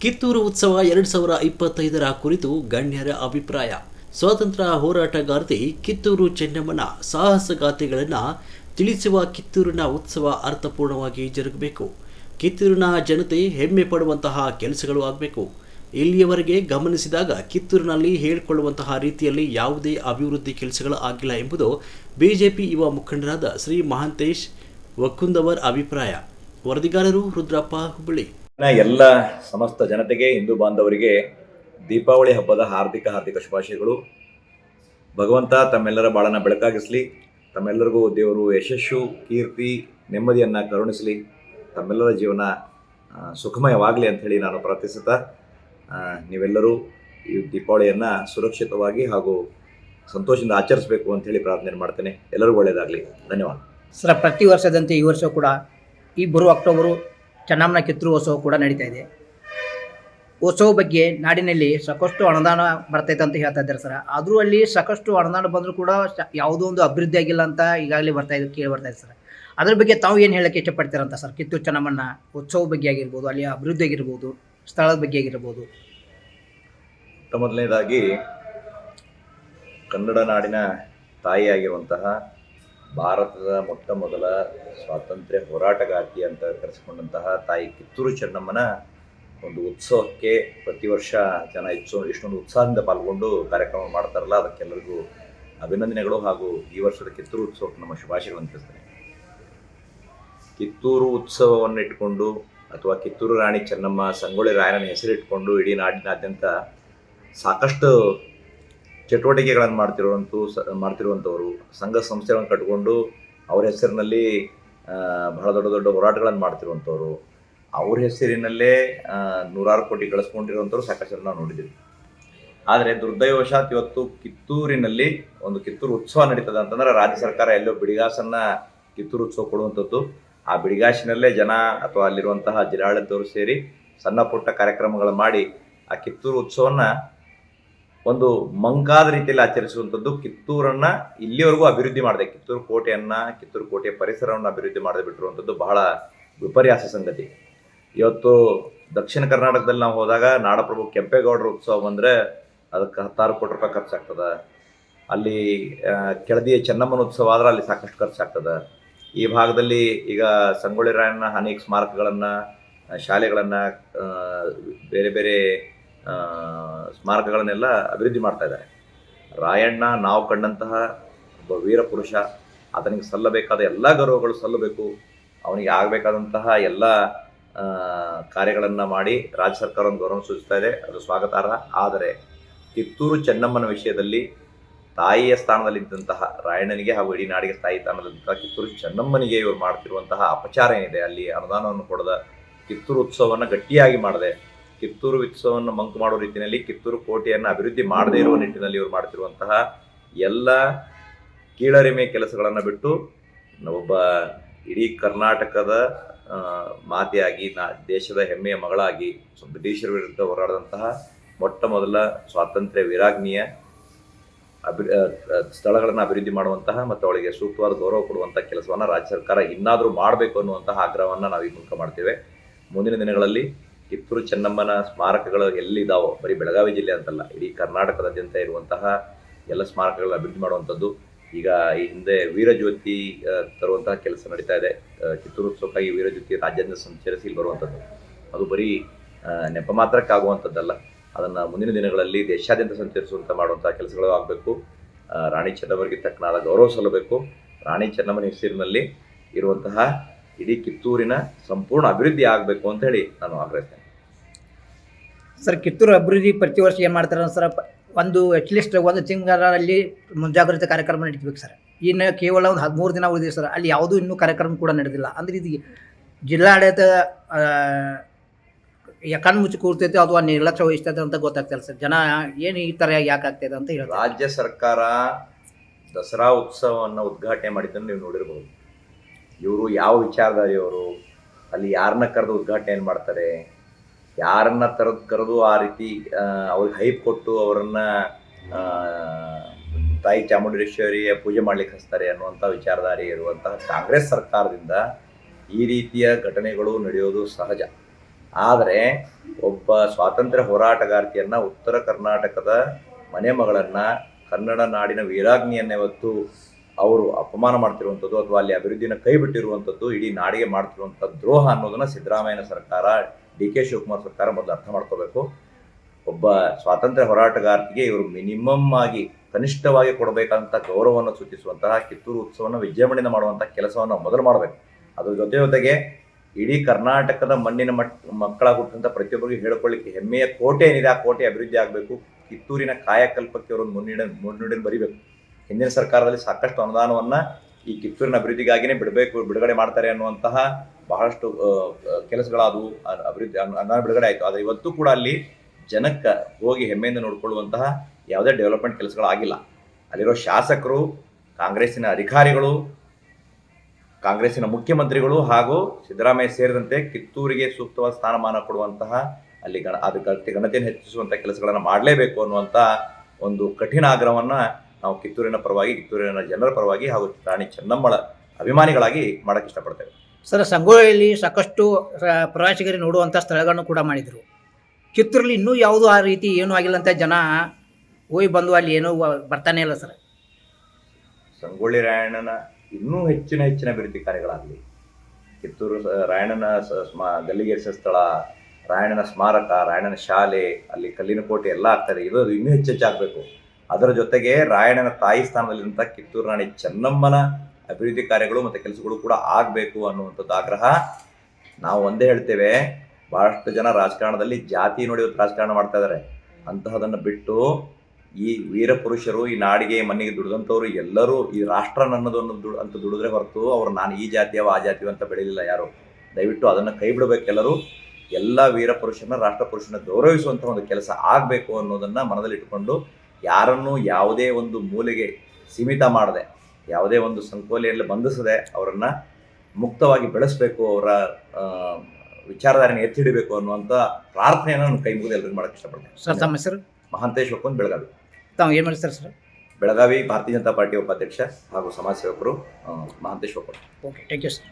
ಕಿತ್ತೂರು ಉತ್ಸವ ಎರಡು ಸಾವಿರ ಇಪ್ಪತ್ತೈದರ ಕುರಿತು ಗಣ್ಯರ ಅಭಿಪ್ರಾಯ. ಸ್ವಾತಂತ್ರ್ಯ ಹೋರಾಟಗಾರ್ತಿ ಕಿತ್ತೂರು ಚೆನ್ನಮ್ಮನ ಸಾಹಸಗಾಥೆಗಳನ್ನು ತಿಳಿಸುವ ಕಿತ್ತೂರಿನ ಉತ್ಸವ ಅರ್ಥಪೂರ್ಣವಾಗಿ ಜರುಗಬೇಕು. ಕಿತ್ತೂರಿನ ಜನತೆ ಹೆಮ್ಮೆ ಪಡುವಂತಹ ಕೆಲಸಗಳು ಆಗಬೇಕು. ಇಲ್ಲಿಯವರೆಗೆ ಗಮನಿಸಿದಾಗ ಕಿತ್ತೂರಿನಲ್ಲಿ ಹೇಳಿಕೊಳ್ಳುವಂತಹ ರೀತಿಯಲ್ಲಿ ಯಾವುದೇ ಅಭಿವೃದ್ಧಿ ಕೆಲಸಗಳು ಆಗಿಲ್ಲ ಎಂಬುದು ಬಿಜೆಪಿ ಯುವ ಮುಖಂಡರಾದ ಶ್ರೀ ಮಹಾಂತೇಶ್ ವಕ್ಕುಂದವರ್ ಅಭಿಪ್ರಾಯ. ವರದಿಗಾರರು ರುದ್ರಪ್ಪ ಹುಬ್ಬಳ್ಳಿ. ಎಲ್ಲ ಸಮಸ್ತ ಜನತೆಗೆ, ಹಿಂದೂ ಬಾಂಧವರಿಗೆ ದೀಪಾವಳಿ ಹಬ್ಬದ ಹಾರ್ದಿಕ ಹಾರ್ದಿಕ ಶುಭಾಶಯಗಳು. ಭಗವಂತ ತಮ್ಮೆಲ್ಲರ ಬಾಳನ ಬೆಳಕಾಗಿಸಲಿ. ತಮ್ಮೆಲ್ಲರಿಗೂ ದೇವರು ಯಶಸ್ಸು, ಕೀರ್ತಿ, ನೆಮ್ಮದಿಯನ್ನು ಕರುಣಿಸಲಿ. ತಮ್ಮೆಲ್ಲರ ಜೀವನ ಸುಖಮಯವಾಗಲಿ ಅಂಥೇಳಿ ನಾನು ಪ್ರಾರ್ಥಿಸುತ್ತಾ ನೀವೆಲ್ಲರೂ ಈ ದೀಪಾವಳಿಯನ್ನು ಸುರಕ್ಷಿತವಾಗಿ ಹಾಗೂ ಸಂತೋಷದಿಂದ ಆಚರಿಸಬೇಕು ಅಂಥೇಳಿ ಪ್ರಾರ್ಥನೆ ಮಾಡ್ತೇನೆ. ಎಲ್ಲರಿಗೂ ಒಳ್ಳೆಯದಾಗಲಿ ಧನ್ಯವಾದ. ಸರ್, ಪ್ರತಿ ವರ್ಷದಂತೆ ಈ ವರ್ಷ ಕೂಡ ಈ ಬರುವ ಅಕ್ಟೋಬರು ಚೆನ್ನಮ್ಮನ ಕಿತ್ತೂರು ಉತ್ಸವ ಕೂಡ ನಡೀತಾ ಇದೆ. ಉತ್ಸವ ಬಗ್ಗೆ ನಾಡಿನಲ್ಲಿ ಸಾಕಷ್ಟು ಅನುದಾನ ಬರ್ತೈತೆ ಅಂತ ಹೇಳ್ತಾ ಇದ್ದಾರೆ ಸರ್. ಆದರೂ ಅಲ್ಲಿ ಸಾಕಷ್ಟು ಅನುದಾನ ಬಂದರೂ ಕೂಡ ಯಾವುದೋ ಒಂದು ಅಭಿವೃದ್ಧಿ ಆಗಿಲ್ಲ ಅಂತ ಈಗಾಗಲೇ ಬರ್ತಾ ಇದೆ, ಕೇಳಿ ಬರ್ತಾ ಇದೆ ಸರ್. ಅದ್ರ ಬಗ್ಗೆ ತಾವು ಏನು ಹೇಳಕ್ಕೆ ಇಷ್ಟಪಡ್ತೀರಂತ ಸರ್? ಕಿತ್ತೂರು ಚೆನ್ನಮ್ಮನ ಉತ್ಸವ ಬಗ್ಗೆ ಆಗಿರ್ಬೋದು, ಅಲ್ಲಿ ಅಭಿವೃದ್ಧಿ ಆಗಿರ್ಬೋದು, ಸ್ಥಳದ ಬಗ್ಗೆ ಆಗಿರ್ಬೋದು. ಮೊದಲನೇದಾಗಿ ಕನ್ನಡ ನಾಡಿನ ತಾಯಿಯಾಗಿರುವಂತಹ ಭಾರತದ ಮೊಟ್ಟ ಮೊದಲ ಸ್ವಾತಂತ್ರ್ಯ ಹೋರಾಟಗಾರ್ತಿ ಅಂತ ಕರೆಸಿಕೊಂಡಂತಹ ತಾಯಿ ಕಿತ್ತೂರು ಚೆನ್ನಮ್ಮನ ಒಂದು ಉತ್ಸವಕ್ಕೆ ಪ್ರತಿ ವರ್ಷ ಜನ ಹೆಚ್ಚು ಇಷ್ಟೊಂದು ಉತ್ಸಾಹದಿಂದ ಪಾಲ್ಗೊಂಡು ಕಾರ್ಯಕ್ರಮ ಮಾಡ್ತಾರಲ್ಲ, ಅದಕ್ಕೆಲ್ಲರಿಗೂ ಅಭಿನಂದನೆಗಳು ಹಾಗೂ ಈ ವರ್ಷದ ಕಿತ್ತೂರು ಉತ್ಸವಕ್ಕೆ ನಮ್ಮ ಶುಭಾಶಯಗಳನ್ನು ತಿಳಿಸ್ತೇನೆ. ಕಿತ್ತೂರು ಉತ್ಸವವನ್ನು ಇಟ್ಕೊಂಡು ಅಥವಾ ಕಿತ್ತೂರು ರಾಣಿ ಚೆನ್ನಮ್ಮ ಸಂಗೊಳ್ಳಿ ರಾಯನ ಹೆಸರಿಟ್ಕೊಂಡು ಇಡೀ ನಾಡಿನಾದ್ಯಂತ ಸಾಕಷ್ಟು ಚಟುವಟಿಕೆಗಳನ್ನು ಮಾಡ್ತಿರುವಂಥ ಸ, ಮಾಡ್ತಿರುವಂಥವರು, ಸಂಘ ಸಂಸ್ಥೆಗಳನ್ನು ಕಟ್ಕೊಂಡು ಅವ್ರ ಹೆಸರಿನಲ್ಲಿ ಬಹಳ ದೊಡ್ಡ ದೊಡ್ಡ ಹೋರಾಟಗಳನ್ನು ಮಾಡ್ತಿರುವಂಥವ್ರು, ಅವ್ರ ಹೆಸರಿನಲ್ಲೇ ನೂರಾರು ಕೋಟಿ ಗಳಿಸ್ಕೊಂಡಿರುವಂಥವ್ರು ಸಾಕಷ್ಟು ನಾವು ನೋಡಿದ್ದೀವಿ. ಆದರೆ ದುರ್ದೈವಶಾತ್ ಇವತ್ತು ಕಿತ್ತೂರಿನಲ್ಲಿ ಒಂದು ಕಿತ್ತೂರು ಉತ್ಸವ ನಡೀತದೆ ಅಂತಂದ್ರೆ ರಾಜ್ಯ ಸರ್ಕಾರ ಎಲ್ಲೋ ಬಿಡಿಗಾಸನ್ನ ಕಿತ್ತೂರು ಉತ್ಸವ ಕೊಡುವಂಥದ್ದು. ಆ ಬಿಡಿಗಾಸಿನಲ್ಲೇ ಜನ ಅಥವಾ ಅಲ್ಲಿರುವಂತಹ ಜಿಲ್ಲಾಡಳಿತವರು ಸೇರಿ ಸಣ್ಣ ಪುಟ್ಟ ಕಾರ್ಯಕ್ರಮಗಳನ್ನು ಮಾಡಿ ಆ ಕಿತ್ತೂರು ಉತ್ಸವನ್ನ ಒಂದು ಮಂಕಾದ ರೀತಿಯಲ್ಲಿ ಆಚರಿಸುವಂಥದ್ದು ಕಿತ್ತೂರನ್ನ ಇಲ್ಲಿವರೆಗೂ ಅಭಿವೃದ್ಧಿ ಮಾಡಿದೆ. ಕಿತ್ತೂರು ಕೋಟೆಯನ್ನ, ಕಿತ್ತೂರು ಕೋಟೆಯ ಪರಿಸರವನ್ನು ಅಭಿವೃದ್ಧಿ ಮಾಡದೆ ಬಿಟ್ಟಿರುವಂಥದ್ದು ಬಹಳ ವಿಪರ್ಯಾಸ ಸಂಗತಿ. ಇವತ್ತು ದಕ್ಷಿಣ ಕರ್ನಾಟಕದಲ್ಲಿ ನಾವು ಹೋದಾಗ ನಾಡಪ್ರಭು ಕೆಂಪೇಗೌಡರ ಉತ್ಸವ ಬಂದರೆ ಅದಕ್ಕೆ ಹತ್ತಾರು ಕೋಟಿ ರೂಪಾಯಿ ಖರ್ಚಾಗ್ತದೆ. ಅಲ್ಲಿ ಕೆಳದಿಯ ಚೆನ್ನಮ್ಮನ ಉತ್ಸವ ಆದ್ರೆ ಅಲ್ಲಿ ಸಾಕಷ್ಟು ಖರ್ಚಾಗ್ತದೆ. ಈ ಭಾಗದಲ್ಲಿ ಈಗ ಸಂಗೊಳ್ಳಿ ರಾಯಣ್ಣ ಅನೇಕ ಸ್ಮಾರಕಗಳನ್ನು ಶಾಲೆಗಳನ್ನು ಬೇರೆ ಬೇರೆ ಸ್ಮಾರಕಗಳನ್ನೆಲ್ಲ ಅಭಿವೃದ್ಧಿ ಮಾಡ್ತಾ ಇದ್ದಾರೆ. ರಾಯಣ್ಣ, ನಾವು ಕಂಡಂತಹ ಒಬ್ಬ ವೀರ ಪುರುಷ, ಆತನಿಗೆ ಸಲ್ಲಬೇಕಾದ ಎಲ್ಲ ಗೌರವಗಳು ಸಲ್ಲಬೇಕು. ಅವನಿಗೆ ಆಗಬೇಕಾದಂತಹ ಎಲ್ಲ ಕಾರ್ಯಗಳನ್ನು ಮಾಡಿ ರಾಜ್ಯ ಸರ್ಕಾರವನ್ನು ಗೌರವ ಸೂಚಿಸ್ತಾ ಇದೆ. ಅದು ಸ್ವಾಗತಾರ್ಹ. ಆದರೆ ಕಿತ್ತೂರು ಚೆನ್ನಮ್ಮನ ವಿಷಯದಲ್ಲಿ ತಾಯಿಯ ಸ್ಥಾನದಲ್ಲಿದ್ದಂತಹ ರಾಯಣ್ಣನಿಗೆ ಹಾಗೂ ಇಡೀ ನಾಡಿಗೆ ತಾಯಿ ಸ್ಥಾನದಲ್ಲಿದ್ದಂತಹ ಕಿತ್ತೂರು ಚೆನ್ನಮ್ಮನಿಗೆ ಇವರು ಮಾಡ್ತಿರುವಂತಹ ಅಪಚಾರ ಏನಿದೆ, ಅಲ್ಲಿ ಅನುದಾನವನ್ನು ಕೊಡದ ಕಿತ್ತೂರು ಉತ್ಸವವನ್ನು ಗಟ್ಟಿಯಾಗಿ ಮಾಡದೆ ಕಿತ್ತೂರು ಉತ್ಸವವನ್ನು ಮಂಕು ಮಾಡುವ ರೀತಿಯಲ್ಲಿ ಕಿತ್ತೂರು ಕೋಟೆಯನ್ನು ಅಭಿವೃದ್ಧಿ ಮಾಡದೇ ಇರುವ ನಿಟ್ಟಿನಲ್ಲಿ ಇವರು ಮಾಡ್ತಿರುವಂತಹ ಎಲ್ಲ ಕೀಳರಿಮೆ ಕೆಲಸಗಳನ್ನು ಬಿಟ್ಟು ಒಬ್ಬ ಇಡೀ ಕರ್ನಾಟಕದ ಮಾತೆಯಾಗಿ, ನಾ, ದೇಶದ ಹೆಮ್ಮೆಯ ಮಗಳಾಗಿ ಬ್ರಿಟಿಷರ ವಿರುದ್ಧ ಹೋರಾಡಿದಂತಹ ಮೊಟ್ಟ ಮೊದಲ ಸ್ವಾತಂತ್ರ್ಯ ವಿರಾಜ್ಞಿಯ ಅಭಿ ಸ್ಥಳಗಳನ್ನು ಅಭಿವೃದ್ಧಿ ಮಾಡುವಂತಹ ಮತ್ತು ಅವಳಿಗೆ ಸೂಕ್ತವಾದ ಗೌರವ ಕೊಡುವಂಥ ಕೆಲಸವನ್ನು ರಾಜ್ಯ ಸರ್ಕಾರ ಇನ್ನಾದರೂ ಮಾಡಬೇಕು ಅನ್ನುವಂತಹ ಆಗ್ರಹವನ್ನು ನಾವು ಈ ಮೂಲಕ ಮಾಡ್ತೇವೆ. ಮುಂದಿನ ದಿನಗಳಲ್ಲಿ ಕಿತ್ತೂರು ಚೆನ್ನಮ್ಮನ ಸ್ಮಾರಕಗಳು ಎಲ್ಲಿದ್ದಾವೋ ಬರೀ ಬೆಳಗಾವಿ ಜಿಲ್ಲೆ ಅಂತಲ್ಲ ಇಡೀ ಕರ್ನಾಟಕದಾದ್ಯಂತ ಇರುವಂತಹ ಎಲ್ಲ ಸ್ಮಾರಕಗಳ ಅಭಿವೃದ್ಧಿ ಮಾಡುವಂಥದ್ದು. ಈಗ ಈ ಹಿಂದೆ ವೀರಜ್ಯೋತಿ ತರುವಂತಹ ಕೆಲಸ ನಡೀತಾ ಇದೆ. ಆ, ಕಿತ್ತೂರು ಉತ್ಸವಕ್ಕಾಗಿ ವೀರಜ್ಯೋತಿ ರಾಜ್ಯದಿಂದ ಸಂಚರಿಸಿ ಇಲ್ಲಿ ಬರುವಂಥದ್ದು. ಅದು ಬರೀ ನೆಪ ಮಾತ್ರಕ್ಕಾಗುವಂಥದ್ದಲ್ಲ. ಅದನ್ನು ಮುಂದಿನ ದಿನಗಳಲ್ಲಿ ದೇಶಾದ್ಯಂತ ಸಂಚರಿಸುವಂಥ ಮಾಡುವಂಥ ಕೆಲಸಗಳು ಆಗಬೇಕು. ರಾಣಿ ಚೆನ್ನಮ್ಮರಿಗೆ ತಕ್ಕನಾದ ಗೌರವ ಸಲ್ಲಬೇಕು. ರಾಣಿ ಚೆನ್ನಮ್ಮನ ಹೆಸರಿನಲ್ಲಿ ಇರುವಂತಹ ಇಡೀ ಕಿತ್ತೂರಿನ ಸಂಪೂರ್ಣ ಅಭಿವೃದ್ಧಿ ಆಗಬೇಕು ಅಂತ ಹೇಳಿ ನಾನು ಆಗ್ರಹಿಸ್ತೇನೆ. ಸರ್ ಕಿತ್ತೂರು ಅಭಿವೃದ್ಧಿ ಪ್ರತಿ ವರ್ಷ ಏನು ಮಾಡ್ತಾರೆ ಸರ್ ಒಂದು ಅಟ್ಲೀಸ್ಟ್ ಒಂದು ತಿಂಗಳಲ್ಲಿ ಮುಂಜಾಗ್ರತೆ ಕಾರ್ಯಕ್ರಮ ನಡೀಬೇಕು ಸರ್. ಇನ್ನು ಕೇವಲ ಒಂದು ಹದಿಮೂರು ದಿನ ಉಳಿದಿದೆ ಸರ್. ಅಲ್ಲಿ ಯಾವುದೂ ಇನ್ನೂ ಕಾರ್ಯಕ್ರಮ ಕೂಡ ನಡೆದಿಲ್ಲ. ಅಂದ್ರೆ ಇದು ಜಿಲ್ಲಾಡಳಿತ ಯಾಕಂದ್ ಮುಚ್ಚಿ ಕೂರ್ತೈತೆ ಅಥವಾ ನಿರ್ಲಕ್ಷ್ಯ ವಹಿಸ್ತೈತೆ ಅಂತ ಗೊತ್ತಾಗ್ತಿಲ್ಲ ಸರ್. ಜನ ಏನು ಈ ಥರ ಯಾಕೆ ಆಗ್ತದೆ ಅಂತ ಹೇಳಿ ರಾಜ್ಯ ಸರ್ಕಾರ ದಸರಾ ಉತ್ಸವವನ್ನು ಉದ್ಘಾಟನೆ ಮಾಡಿದ್ದನ್ನು ನೀವು ನೋಡಿರ್ಬೋದು. ಇವರು ಯಾವ ವಿಚಾರಧಾರಿಯವರು? ಅಲ್ಲಿ ಯಾರನ್ನ ಕರೆದು ಉದ್ಘಾಟನೆ ಮಾಡ್ತಾರೆ? ಯಾರನ್ನ ತರದ್, ಕರೆದು ಆ ರೀತಿ ಅವ್ರಿಗೆ ಹೈಪ್ ಕೊಟ್ಟು ಅವರನ್ನ ತಾಯಿ ಚಾಮುಂಡೇಶ್ವರಿಯ ಪೂಜೆ ಮಾಡ್ಲಿಕ್ಕೆ ಹಚ್ತಾರೆ ಅನ್ನುವಂಥ ವಿಚಾರಧಾರೆ ಇರುವಂತಹ ಕಾಂಗ್ರೆಸ್ ಸರ್ಕಾರದಿಂದ ಈ ರೀತಿಯ ಘಟನೆಗಳು ನಡೆಯೋದು ಸಹಜ. ಆದರೆ ಒಬ್ಬ ಸ್ವಾತಂತ್ರ್ಯ ಹೋರಾಟಗಾರ್ತಿಯನ್ನು ಉತ್ತರ ಕರ್ನಾಟಕದ ಮನೆ ಮಗಳನ್ನು ಕನ್ನಡ ನಾಡಿನ ವೀರಾಗ್ನಿಯನ್ನೇ ಇವತ್ತು ಅವರು ಅಪಮಾನ ಮಾಡ್ತಿರುವಂಥದ್ದು ಅಥವಾ ಅಲ್ಲಿ ಅಭಿವೃದ್ಧಿನ ಕೈ ಬಿಟ್ಟಿರುವಂಥದ್ದು, ಇಡೀ ನಾಡಿಗೆ ಮಾಡ್ತಿರುವಂಥ ದ್ರೋಹ ಅನ್ನೋದನ್ನ ಸಿದ್ದರಾಮಯ್ಯನ ಸರ್ಕಾರ, ಡಿ ಕೆ ಶಿವಕುಮಾರ್ ಸರ್ಕಾರ ಮೊದಲು ಅರ್ಥ ಮಾಡ್ಕೋಬೇಕು. ಒಬ್ಬ ಸ್ವಾತಂತ್ರ್ಯ ಹೋರಾಟಗಾರರಿಗೆ ಇವರು ಮಿನಿಮಮ್ ಆಗಿ ಕನಿಷ್ಠವಾಗಿ ಕೊಡಬೇಕಂತ ಗೌರವವನ್ನು ಸೂಚಿಸುವಂತಹ ಕಿತ್ತೂರು ಉತ್ಸವವನ್ನು ವಿಜೃಂಭಣೆಯಿಂದ ಮಾಡುವಂಥ ಕೆಲಸವನ್ನು ಮೊದಲು ಮಾಡಬೇಕು. ಅದ್ರ ಜೊತೆ ಜೊತೆಗೆ ಇಡೀ ಕರ್ನಾಟಕದ ಮಣ್ಣಿನ ಮಟ್ ಮಕ್ಕಳ ಪ್ರತಿಯೊಬ್ಬರಿಗೂ ಹೇಳ್ಕೊಳ್ಳಿಕ್ಕೆ ಹೆಮ್ಮೆಯ ಕೋಟೆ ಏನಿದೆ, ಆ ಕೋಟೆ ಅಭಿವೃದ್ಧಿ ಆಗಬೇಕು. ಕಿತ್ತೂರಿನ ಕಾಯಕಲ್ಪಕ್ಕೆ ಅವರನ್ನು ಮುನ್ನುಡಿ ಮುನ್ನುಡಿನ ಬರಿಬೇಕು. ಹಿಂದಿನ ಸರ್ಕಾರದಲ್ಲಿ ಸಾಕಷ್ಟು ಅನುದಾನವನ್ನ ಈ ಕಿತ್ತೂರಿನ ಅಭಿವೃದ್ಧಿಗಾಗಿನೇ ಬಿಡಬೇಕು, ಬಿಡುಗಡೆ ಮಾಡ್ತಾರೆ ಅನ್ನುವಂತಹ ಬಹಳಷ್ಟು ಕೆಲಸಗಳಾದವು ಅಭಿವೃದ್ಧಿ, ಅನು- ಅನುದಾನ ಬಿಡುಗಡೆ ಆಯಿತು. ಆದರೆ ಇವತ್ತು ಕೂಡ ಅಲ್ಲಿ ಜನಕ್ಕೆ ಹೋಗಿ ಹೆಮ್ಮೆಯಿಂದ ನೋಡಿಕೊಳ್ಳುವಂತಹ ಯಾವುದೇ ಡೆವಲಪ್ಮೆಂಟ್ ಕೆಲಸಗಳಾಗಿಲ್ಲ. ಅಲ್ಲಿರೋ ಶಾಸಕರು, ಕಾಂಗ್ರೆಸ್ಸಿನ ಅಧಿಕಾರಿಗಳು, ಕಾಂಗ್ರೆಸ್ಸಿನ ಮುಖ್ಯಮಂತ್ರಿಗಳು ಹಾಗೂ ಸಿದ್ದರಾಮಯ್ಯ ಸೇರಿದಂತೆ ಕಿತ್ತೂರಿಗೆ ಸೂಕ್ತವಾದ ಸ್ಥಾನಮಾನ ಕೊಡುವಂತಹ ಅಲ್ಲಿ ಗಣ, ಅದು ಘನತೆಯನ್ನು ಹೆಚ್ಚಿಸುವಂಥ ಕೆಲಸಗಳನ್ನು ಮಾಡಲೇಬೇಕು ಅನ್ನುವಂಥ ಒಂದು ಕಠಿಣ ಆಗ್ರಹವನ್ನು ನಾವು ಕಿತ್ತೂರಿನ ಪರವಾಗಿ ಕಿತ್ತೂರಿನ ಜನರ ಪರವಾಗಿ ಹಾಗೂ ರಾಣಿ ಚೆನ್ನಮ್ಮಳ ಅಭಿಮಾನಿಗಳಾಗಿ ಮಾಡಕ್ಕೆ ಇಷ್ಟಪಡ್ತೇವೆ. ಸರ್ ಸಂಗೊಳ್ಳಿಯಲ್ಲಿ ಸಾಕಷ್ಟು ಪ್ರವಾಸಿಗರಿಗೆ ನೋಡುವಂಥ ಸ್ಥಳಗಳನ್ನು ಕೂಡ ಮಾಡಿದರು. ಕಿತ್ತೂರಲ್ಲಿ ಇನ್ನೂ ಯಾವುದೂ ಆ ರೀತಿ ಏನೂ ಆಗಿಲ್ಲ ಅಂತ ಜನ ಹೋಗಿ ಬಂದು ಅಲ್ಲಿ ಏನೂ ಬರ್ತಾನೆ ಇಲ್ಲ ಸರ್. ಸಂಗೊಳ್ಳಿ ರಾಯಣ್ಣನ ಇನ್ನೂ ಹೆಚ್ಚಿನ ಹೆಚ್ಚಿನ ಅಭಿವೃದ್ಧಿ ಕಾರ್ಯಗಳಾಗಲಿ. ಕಿತ್ತೂರು ರಾಯಣ್ಣನ ಸ- ಸ್ಮಾ ಗಲ್ಲಿಗೇರಿಸಿದ ಸ್ಥಳ ರಾಯಣ್ಣನ ಸ್ಮಾರಕ ರಾಯಣ್ಣನ ಶಾಲೆ ಅಲ್ಲಿ ಕಲ್ಲಿನ ಕೋಟೆ ಎಲ್ಲ ಆಗ್ತದೆ ಇದು. ಇನ್ನೂ ಹೆಚ್ಚು ಹೆಚ್ಚಾಗಬೇಕು ಅದರ ಜೊತೆಗೆ ರಾಯಣ್ಣನ ತಾಯಿ ಸ್ಥಾನದಲ್ಲಿರುವಂತಹ ಕಿತ್ತೂರು ರಾಣಿ ಚೆನ್ನಮ್ಮನ ಅಭಿವೃದ್ಧಿ ಕಾರ್ಯಗಳು ಮತ್ತು ಕೆಲಸಗಳು ಕೂಡ ಆಗಬೇಕು ಅನ್ನುವಂಥದ್ದು ಆಗ್ರಹ. ನಾವು ಒಂದೇ ಹೇಳ್ತೇವೆ, ಬಹಳಷ್ಟು ಜನ ರಾಜಕಾರಣದಲ್ಲಿ ಜಾತಿ ನೋಡಿ ಇವತ್ತು ರಾಜಕಾರಣ ಮಾಡ್ತಾ ಇದ್ದಾರೆ ಅಂತಹದನ್ನು ಬಿಟ್ಟು ಈ ವೀರ ಪುರುಷರು, ಈ ನಾಡಿಗೆ ಮನೆಗೆ ದುಡಿದಂಥವ್ರು ಎಲ್ಲರೂ ಈ ರಾಷ್ಟ್ರ ನನ್ನದು ಅನ್ನೋದು ಅಂತ ದುಡಿದ್ರೆ ಹೊರತು ಅವ್ರು ನಾನು ಈ ಜಾತಿಯವ, ಆ ಜಾತಿಯವ ಅಂತ ಬೆಳೀಲಿಲ್ಲ ಯಾರು. ದಯವಿಟ್ಟು ಅದನ್ನು ಕೈ ಬಿಡಬೇಕೆಲ್ಲರೂ ಎಲ್ಲ ವೀರ ಪುರುಷನ ರಾಷ್ಟ್ರ ಪುರುಷನ ಗೌರವಿಸುವಂಥ ಒಂದು ಕೆಲಸ ಆಗಬೇಕು ಅನ್ನೋದನ್ನು ಮನದಲ್ಲಿಟ್ಟುಕೊಂಡು ಯಾರನ್ನೂ ಯಾವುದೇ ಒಂದು ಮೂಲೆಗೆ ಸೀಮಿತ ಮಾಡದೆ ಯಾವುದೇ ಒಂದು ಸಂಕೋಲೆಯಲ್ಲಿ ಬಂಧಿಸದೆ ಅವರನ್ನು ಮುಕ್ತವಾಗಿ ಬೆಳೆಸಬೇಕು ಅವರ ವಿಚಾರಧಾರಣೆ ಎತ್ತಿ ಹಿಡಿಬೇಕು ಅನ್ನುವಂಥ ಪ್ರಾರ್ಥನೆಯನ್ನು ನಾನು ಕೈ ಮುಗಿದು ಎಲ್ಲರಿಗೂ ಮಾಡಕ್ಕೆ ಸರ್ ಇಷ್ಟಪಡ್ತೇನೆ ತಮ್ಮ ಹೆಸರು? ಮಹಾಂತೇಶ್ ಒಕ್ಕೊಂದು ಬೆಳಗಾವಿ. ತಾವು ಏನು ಮಾಡ್ತಾರೆ ಸರ್? ಬೆಳಗಾವಿ ಭಾರತೀಯ ಜನತಾ ಪಾರ್ಟಿ ಉಪಾಧ್ಯಕ್ಷ ಹಾಗೂ ಸಮಾಜ ಸೇವಕರು ಮಹಂತೇಶ್ ಒಪ್ಪಂದ್ ಓಕೆ ಥ್ಯಾಂಕ್ ಯು ಸರ್.